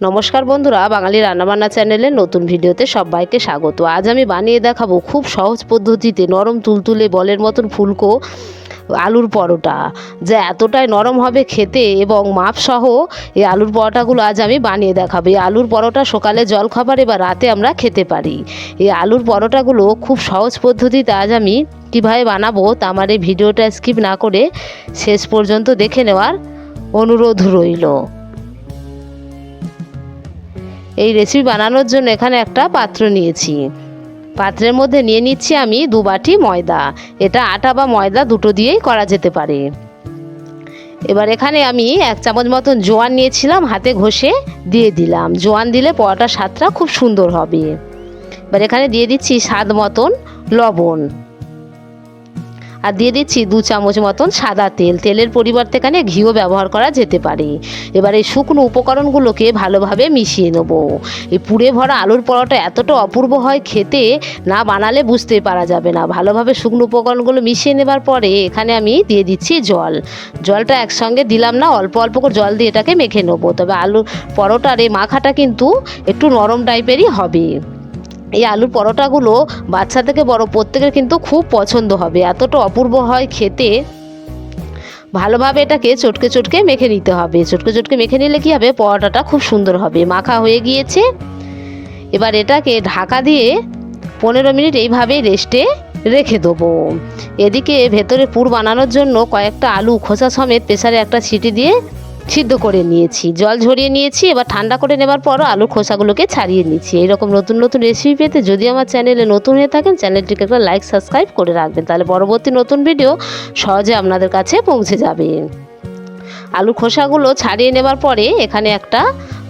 নমস্কার বন্ধুরা, বাঙালি রান্নাবান্না চ্যানেলে নতুন ভিডিওতে সবাইকে স্বাগত। আজ আমি বানিয়ে দেখাবো খুব সহজ পদ্ধতিতে নরম তুলতুলে বলের মতন ফুলকো আলুর পরোটা, যা এতটাই নরম হবে খেতে এবং মাপসহ এই আলুর পরোটাগুলো আজ আমি বানিয়ে দেখাবো। এই আলুর পরোটা সকালে জলখাবারে বা রাতে আমরা খেতে পারি। এই আলুর পরোটাগুলো খুব সহজ পদ্ধতিতে আজ আমি কীভাবে বানাবো তা আমার এই ভিডিওটা স্কিপ না করে শেষ পর্যন্ত দেখে নেওয়ার অনুরোধ রইল। এই রেসিপি বানানোর জন্য এখানে একটা পাত্র নিয়েছি। পাত্রের মধ্যে নিয়ে নিচ্ছি আমি দু বাটি ময়দা। এটা আটা বা ময়দা দুটো দিয়েই করা যেতে পারে। এবার এখানে আমি এক চামচ মতন জোয়ান নিয়েছিলাম, হাতে ঘষে দিয়ে দিলাম। জোয়ান দিলে পরোটার স্বাদটা খুব সুন্দর হবে। এবার এখানে দিয়ে দিচ্ছি স্বাদ মতন লবণ। আর দিয়ে দিচ্ছি দু চামচ মতন সাদা তেল। তেলের পরিবর্তে এখানে ঘিও ব্যবহার করা যেতে পারে। এবার এই শুকনো উপকরণগুলোকে ভালোভাবে মিশিয়ে নেব। এই পুড়ে ভরা আলুর পরোটা এতটা অপূর্ব হয় খেতে, না বানালে বুঝতেই পারা যাবে না। ভালোভাবে শুকনো উপকরণগুলো মিশিয়ে নেবার পরে এখানে আমি দিয়ে দিচ্ছি জল। জলটা একসঙ্গে দিলাম না, অল্প অল্প করে জল দিয়ে এটাকে মেখে নেব। তবে আলুর পরোটার এই মাখাটা কিন্তু একটু নরম টাইপেরই হবে। এই আলুর পরোটাগুলো বাচ্চা থেকে বড় প্রত্যেকের কিন্তু খুব পছন্দ হবে। এতটা অপূর্ব হয় খেতে। ভালোভাবে এটাকে চটকে চটকে মেখে নিতে হবে। চটকে চটকে মেখে নিলে কি হবে? পরোটাটা খুব সুন্দর হবে। মাখা হয়ে গিয়েছে। এবার এটাকে ঢাকা দিয়ে পনেরো মিনিট এইভাবে রেস্টে রেখে দেবো। এদিকে ভেতরে পুর বানানোর জন্য কয়েকটা আলু খোসা সমেত প্রেসারে একটা সিটি দিয়ে সিদ্ধ করে নিয়েছি। জল ঝরিয়ে নিয়েছি, এবার ঠান্ডা করে নেবার পর আলুর খোসাগুলোকে ছাড়িয়ে নিয়েছি এইরকম নতুন নতুন রেসিপি পেতে যদি আমার চ্যানেলে নতুন হয়ে থাকেন, চ্যানেলটিকে একটা লাইক সাবস্ক্রাইব করে রাখবেন। তাহলে পরবর্তী নতুন ভিডিও সহজে আপনাদের কাছে পৌঁছে যাবে। আলুর খোসাগুলো ছাড়িয়ে নেবার পরে এখানে একটা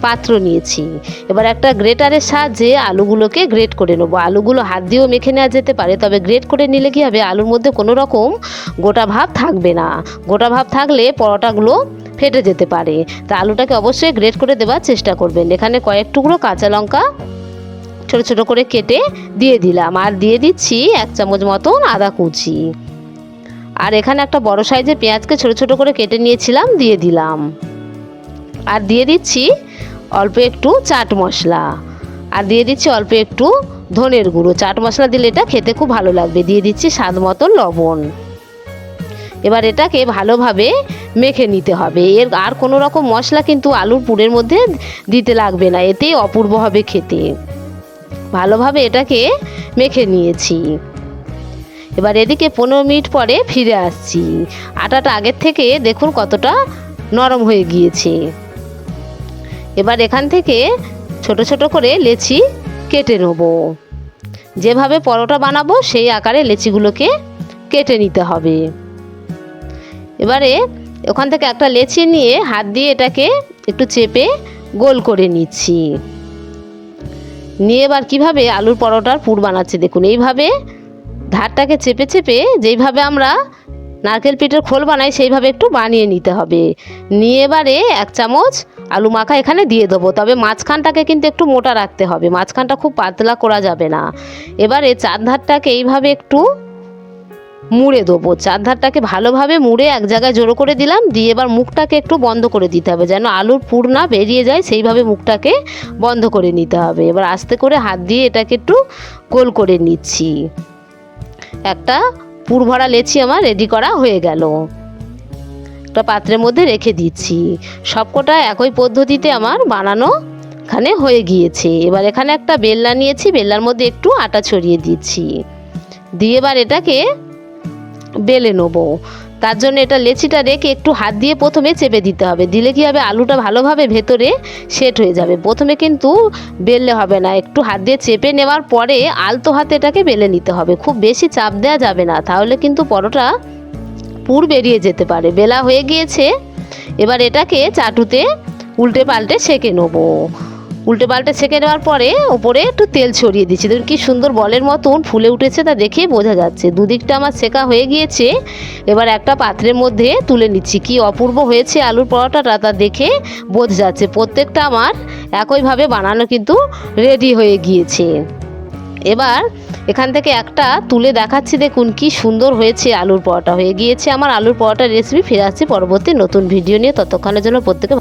পাত্র নিয়েছি। এবার একটা গ্রেটারের সাহায্যে আলুগুলোকে গ্রেট করে নেব। আলুগুলো হাত দিয়েও মেখে নেওয়া যেতে পারে, তবে গ্রেট করে নিলে কী হবে? আলুর মধ্যে কোনো রকম গোটা ভাব থাকবে না। গোটা ভাব থাকলে পরোটাগুলো ফেটে যেতে পারে। তা আলুটাকে অবশ্যই গ্রেট করে দেওয়ার চেষ্টা করবেন। এখানে কয়েক টুকরো কাঁচা লঙ্কা ছোট ছোট করে কেটে দিয়ে দিলাম। আর দিয়ে দিচ্ছি এক চামচ মতন আদা কুচি। আর এখানে একটা বড় সাইজের পেঁয়াজকে ছোট ছোট করে কেটে নিয়েছিলাম, দিয়ে দিলাম। আর দিয়ে দিচ্ছি অল্প একটু চাট মশলা। আর দিয়ে দিচ্ছি অল্প একটু ধনের গুঁড়ো। চাট মশলা দিলে এটা খেতে খুব ভালো লাগবে। দিয়ে দিচ্ছি স্বাদ মতন লবণ। এবার এটাকে ভালোভাবে মেখে নিতে হবে। এর আর কোনো রকম মশলা কিন্তু আলুর পুরের মধ্যে দিতে লাগবে না। এতেই অপূর্ব হবে খেতে। ভালোভাবে এটাকে মেখে নিয়েছি। এবার এদিকে পনেরো মিনিট পরে ফিরে আসছি। আটাটা আগের থেকে দেখুন কতটা নরম হয়ে গিয়েছে। এবার এখান থেকে ছোট ছোট করে লেচি কেটে নেব। যেভাবে পরোটা বানাবো, সেই আকারে লেচিগুলোকে কেটে নিতে হবে। এবারে ওখান থেকে একটা লেচি নিয়ে হাত দিয়ে এটাকে একটু চেপে গোল করে নিচ্ছি। নিয়ে এবার কীভাবে আলুর পরোটার পুর বানাচ্ছি দেখুন, এইভাবে ধারটাকে চেপে চেপে যেইভাবে আমরা নারকেল পিঠের খোল বানাই সেইভাবে একটু বানিয়ে নিতে হবে। নিয়ে এবারে এক চামচ আলু মাখা এখানে দিয়ে দেবো, তবে মাঝখানটাকে কিন্তু একটু মোটা রাখতে হবে, মাঝখানটা খুব পাতলা করা যাবে না। এবারে চার ধারটাকে এইভাবে একটু মুড়ে দেবো। চারধারটাকে ভালোভাবে মুড়ে এক জায়গায় জড়ো করে দিলাম, দিয়ে এবার মুখটাকে একটু বন্ধ করে দিতে হবে। যেন আলুর পুর না বেরিয়ে যায়, সেইভাবে মুখটাকে বন্ধ করে নিতে হবে। এবার আস্তে করে হাত দিয়ে এটাকে একটু গোল করে নিচ্ছি। একটা পুর ভরা লেচি আমার রেডি করা হয়ে গেল। একটা পাত্রের মধ্যে রেখে দিচ্ছি। সবকটা একই পদ্ধতিতে আমার বানানো এখানে হয়ে গিয়েছে। এবার এখানে একটা বেল্লা নিয়েছি বেল্লার মধ্যে একটু আটা ছড়িয়ে দিচ্ছি। দিয়ে এবার এটাকে বেলে নেব। তার জন্য এটা লেচিটা রেখে একটু হাত দিয়ে প্রথমে চেপে দিতে হবে। দিলে কি হবে? আলুটা ভালোভাবে ভেতরে সেট হয়ে যাবে। প্রথমে কিন্তু বেললে হবে না। একটু হাত দিয়ে চেপে নেওয়ার পরে আলতো হাতে এটাকে বেলে নিতে হবে। খুব বেশি চাপ দেওয়া যাবে না। তাহলে কিন্তু পরোটা পুর বেরিয়ে যেতে পারে। বেলা হয়ে গিয়েছে। এবার এটাকে চাটুতে উল্টে পাল্টে সেঁকে নেব। উল্টে পাল্টে ছেঁকে নেওয়ার পরে ওপরে একটু তেল ছড়িয়ে দিচ্ছি। দেখুন কি সুন্দর বলের মতন ফুলে উঠেছে, তা দেখে বোঝা যাচ্ছে। দুদিকটা আমার ছেঁকা হয়ে গিয়েছে, এবার একটা পাত্রের মধ্যে তুলে নিচ্ছি। কি অপূর্ব হয়েছে আলুর পরোটাটা, তা দেখে বোঝা যাচ্ছে। প্রত্যেকটা আমার একইভাবে বানানো কিন্তু রেডি হয়ে গিয়েছে। এবার এখান থেকে একটা তুলে দেখাচ্ছি। দেখুন কি সুন্দর হয়েছে আলুর পরোটা। হয়ে গিয়েছে আমার আলুর পরোটার রেসিপি ফিরে আসছি পরবর্তী নতুন ভিডিও নিয়ে। ততক্ষণের জন্য প্রত্যেকে